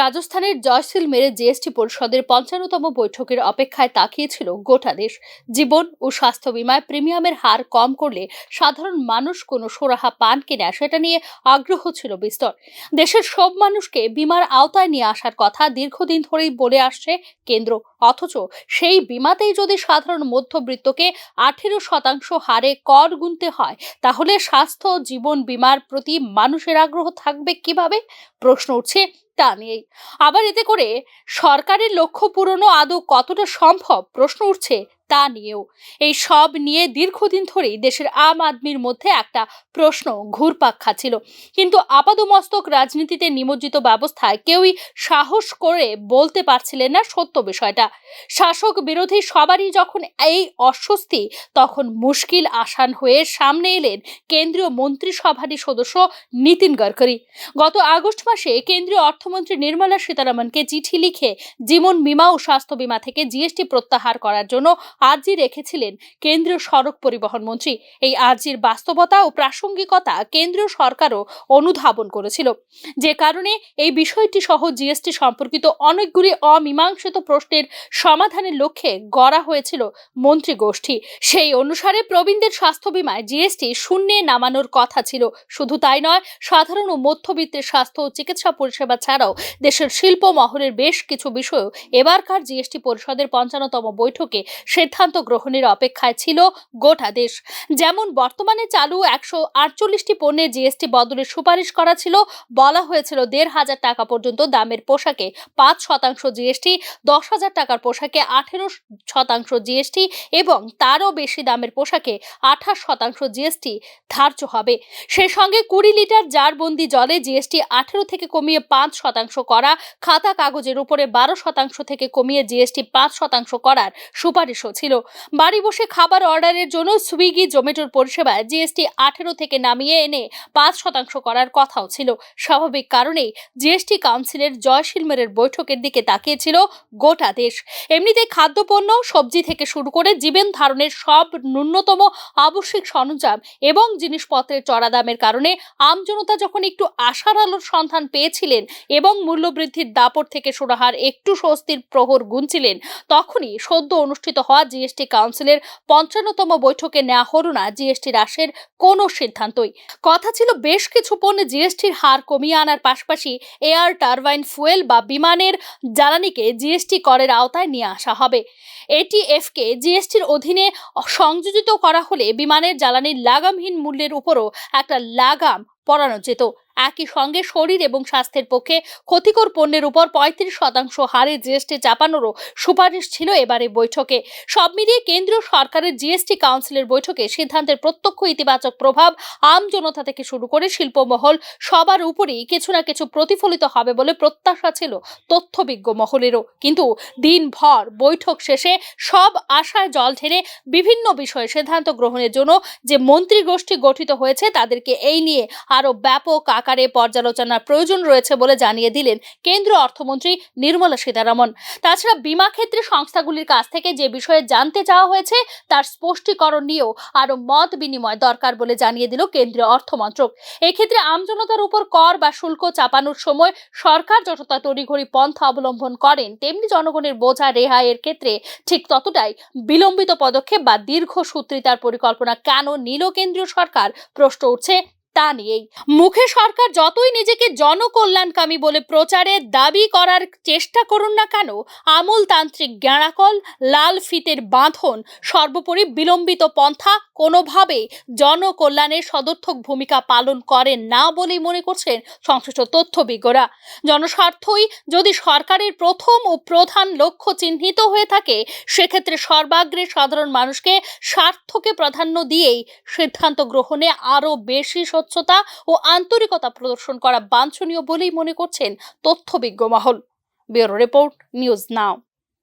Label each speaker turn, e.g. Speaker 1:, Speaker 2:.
Speaker 1: রাজস্থানের জয়সিলমেরে জিএসটি পরিষদের পঞ্চান্নতম বৈঠকের অপেক্ষায় তাকিয়েছিল গোটা দেশ। জীবন ও স্বাস্থ্য বিমায় প্রিমিয়ামের হার কম করলে সাধারণ মানুষ কোনো সোরাহা পান কিনা সেটা নিয়ে আগ্রহ ছিল বিস্তর। দেশের সব মানুষকে বিমার আওতায় নিয়ে আসার কথা দীর্ঘদিন ধরেই বলে আসছে কেন্দ্র। অথচ সেই বিমাতেই যদি সাধারণ মধ্যবিত্তকে আঠেরো শতাংশ হারে কর গুনতে হয়, তাহলে স্বাস্থ্য, জীবন বিমার প্রতি মানুষের আগ্রহ থাকবে কীভাবে? প্রশ্ন উঠছে তা নেই। আবার এতে করে সরকারের লক্ষ্য পূরণও আদৌ কতটা সম্ভব? প্রশ্ন উঠছে। তা নিয়েও। এই সব নিয়ে দীর্ঘদিন ধরেই দেশের আম আদমির মধ্যে একটা প্রশ্ন ঘুরপাক খাচ্ছিল। কিন্তু আপাদমস্তক রাজনীতিতে নিমজ্জিত ব্যবস্থায় কেউই সাহস করে বলতে পারছিলেন না সত্য বিষয়টা। শাসক বিরোধী সবারই যখন এই অস্বস্তি, তখন মুশকিল আসান হয়ে সামনে এলেন কেন্দ্রীয় মন্ত্রিসভারই সদস্য নীতিন গডকরি। গত আগস্ট মাসে কেন্দ্রীয় অর্থমন্ত্রী নির্মলা সীতারামনকে চিঠি লিখে জীবন বীমা ও স্বাস্থ্য বীমা থেকে জিএসটি প্রত্যাহার করার জন্য আর্জি রেখেছিলেন কেন্দ্রীয় সড়ক পরিবহন মন্ত্রী। এই আর্জির বাস্তবতা ও প্রাসঙ্গিকতা কেন্দ্রীয় সরকারও অনুধাবন করেছিল। যে কারণে এই বিষয়টি সহ জিএসটি সম্পর্কিত অনেকগুলি অমীমাংসিত প্রশ্নের সমাধানের লক্ষ্যে গড়া হয়েছিল মন্ত্রী গোষ্ঠী। সেই অনুসারে প্রবীণদের স্বাস্থ্য বিমায় জিএসটি শূন্যে নামানোর কথা ছিল। শুধু তাই নয়, সাধারণ ও মধ্যবিত্তের স্বাস্থ্য ও চিকিৎসা পরিষেবা ছাড়াও দেশের শিল্প মহলের বেশ কিছু বিষয়ও এবারকার জিএসটি পরিষদের পঞ্চান্নতম বৈঠকে সিদ্ধান্ত গ্রহণের অপেক্ষায় ছিল গোটা দেশ। যেমন বর্তমানে চালু একশো আটচল্লিশটি পণ্যে জিএসটি বদলের সুপারিশ করা ছিল, বলা হয়েছিল দেড় হাজার টাকা পর্যন্ত দামের পোশাকে পাঁচ শতাংশ জিএসটি, দশ হাজার টাকার পোশাকে আঠেরো শতাংশ জিএসটি এবং তারও বেশি দামের পোশাকে আঠাশ শতাংশ জিএসটি ধার্য হবে। সেই সঙ্গে কুড়ি লিটার জারবন্দি জলে জিএসটি আঠেরো থেকে কমিয়ে পাঁচ শতাংশ করা, খাতা কাগজের উপরে বারো শতাংশ থেকে কমিয়ে জিএসটি পাঁচ শতাংশ করার সুপারিশও ছিল। বাড়ি বসে খাবার অর্ডারের জন্য সুইগি জোম্যাটোর পরিষেবায় জিএসটি আঠেরো থেকে নামিয়ে এনে পাঁচ শতাংশ করার কথাও ছিল। স্বাভাবিক কারণেই জিএসটি কাউন্সিলের জয়শিলমেরের বৈঠকের দিকে তাকিয়েছিল গোটা দেশ। এমনিতে খাদ্যপণ্য, সবজি থেকে শুরু করে জীবন ধারণের সব ন্যূনতম আবশ্যিক সরঞ্জাম এবং জিনিসপত্রের চড়া দামের কারণে আমজনতা যখন একটু আশার আলোর সন্ধান পেয়েছিলেন এবং মূল্যবৃদ্ধির দাপট থেকে সুরাহার একটু স্বস্তির প্রহর গুনছিলেন, তখনই সদ্য অনুষ্ঠিত হওয়া জিএসটি কাউন্সিলের পঞ্চান্নতম বৈঠকে নেওয়া হল না জিএসটি হ্রাসের কোনো সিদ্ধান্তই। কথা ছিল বেশ কিছু পণ্য জিএসটির হার কমিয়ে আনার পাশাপাশি এয়ার টারবাইন ফুয়েল বা বিমানের জ্বালানিকে জিএসটি করের আওতায় নিয়ে আসা হবে। এটিএফকে জিএসটির অধীনে সংযোজিত করা হলে বিমানের জ্বালানির লাগামহীন মূল্যের উপরও একটা লাগাম পড়ানো যেত। একই সঙ্গে শরীর এবং স্বাস্থ্যের পক্ষে ক্ষতিকর পণ্যের উপর পঁয়ত্রিশ শতাংশ হারে জিএসটি চাপানোরও সুপারিশ ছিল এবারে বৈঠকে। সব মিলিয়ে কেন্দ্রীয় সরকারের জিএসটি কাউন্সিলের বৈঠকে সিদ্ধান্তের প্রত্যক্ষ ইতিবাচক প্রভাব আম জনতা থেকে শুরু করে শিল্পমহল সবার উপরেই কিছু না কিছু প্রতিফলিত হবে বলে প্রত্যাশা ছিল তথ্যবিজ্ঞ মহলেরও। কিন্তু দিনভর বৈঠক শেষে সব আশায় জল ঢেলে বিভিন্ন বিষয়ে সিদ্ধান্ত গ্রহণের জন্য যে মন্ত্রী গোষ্ঠী গঠিত হয়েছে তাদেরকে এই নিয়ে আরও ব্যাপক আকারে পর্যালোচনার প্রয়োজন রয়েছে বলে জানিয়ে দিলেন কেন্দ্রীয় অর্থমন্ত্রী নির্মলা সীতারামন। তাছাড়া বিমা ক্ষেত্রে সংস্থাগুলির কাছ থেকে যে বিষয়ে জানতে চাওয়া হয়েছে তার স্পষ্টীকরণ নিয়েও আরও মত বিনিময় দরকার বলে জানিয়ে দিল কেন্দ্রীয় অর্থমন্ত্রক। এক্ষেত্রে আমজনতার উপর কর বা শুল্ক চাপানোর সময় সরকার যতটা তড়িঘড়ি পন্থা অবলম্বন করেন, তেমনি জনগণের বোঝা রেহাইয়ের ক্ষেত্রে ঠিক ততটাই বিলম্বিত পদক্ষেপ বা দীর্ঘ সূত্রিতার পরিকল্পনা কেন নিল কেন্দ্রীয় সরকার প্রশ্ন উঠছে তা নিয়েই মুখে সরকার যতই নিজেকে জনকল্যাণকামী বলে প্রচারে দাবি করার চেষ্টা করুন না কেন, আমূলতান্ত্রিক গ্যাঁড়াকল, লাল ফিতের বাঁধন, সর্বোপরি বিলম্বিত পন্থা কোনোভাবে জনকল্যাণের সদর্থক ভূমিকা পালন করেন না বলেই মনে করছেন সংশ্লিষ্ট তথ্যবিজ্ঞরা জনস্বার্থই যদি সরকারের প্রথম ও প্রধান লক্ষ্য চিহ্নিত হয়ে থাকে, সেক্ষেত্রে সর্বাগ্রে সাধারণ মানুষকে স্বার্থকে প্রাধান্য দিয়েই সিদ্ধান্ত গ্রহণে আরও বেশি স্বচ্ছতা ও আন্তরিকতা প্রদর্শন করা বাঞ্ছনীয় বলেই মনে করছেন তথ্যবিজ্ঞ মহল। Bureau report, news now.